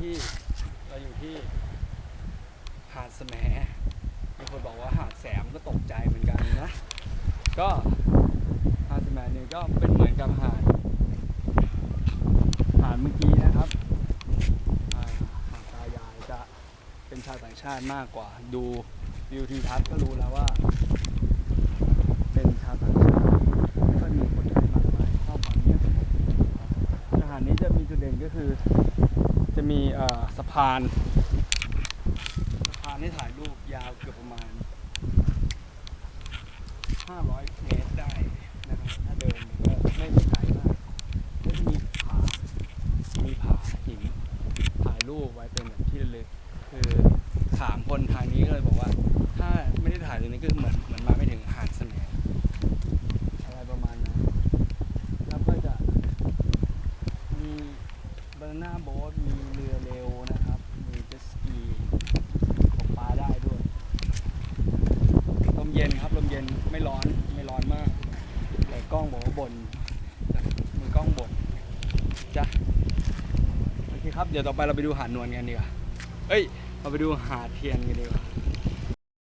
ที่เราอยู่ที่หาดแสมมีคนบอกว่าหาดแสมก็ตกใจเหมือนกันนะ ก็หาดแสมเนี่ยก็เป็นเหมือนกับหาดหาดเมื่อกี้นะครับหาดตายายจะเป็นชาวต่างชาติมากกว่า ดูวิวทิวทัศน์ก็รู้แล้วว่า เป็นชาวต่างชาติไม่ค่อยมีคนไทยมากมายชอบความเงียบสงสถานนี้จะมีจุดเด่นก็คือ จะมีสะพานสะพานที่ถ่ายรูปยาวเกือบประมาณ 500 เมตรได้นะครับถ้าเดินก็ไม่ไม่ไกลมากก็จะมีผามีผาหินถ่ายรูปไว้เป็นแบบที่ระลึกคือถามคนทางนี้ก็เลยบอกว่า ถ้าไม่ได้ถ่ายตรงนี้ก็เหมือนเหมือนมาไม่ถึงหาดเสมอะไรประมาณนั้นแล้วก็จะมีบานาน่าโบ๊ท มีเรือเร็วนะครับ มีเจ็ตสกีตกปลาได้ด้วย ลมเย็นครับลมเย็นไม่ร้อนไม่ร้อนมากแต่กล้องบอกว่าบนมือกล้องบนจ้ะโอเคครับเดี๋ยวต่อไปเราไปดูหาดนวลกันดีกว่าเอ้ยเราไปดูหาดเทียนกันดีกว่า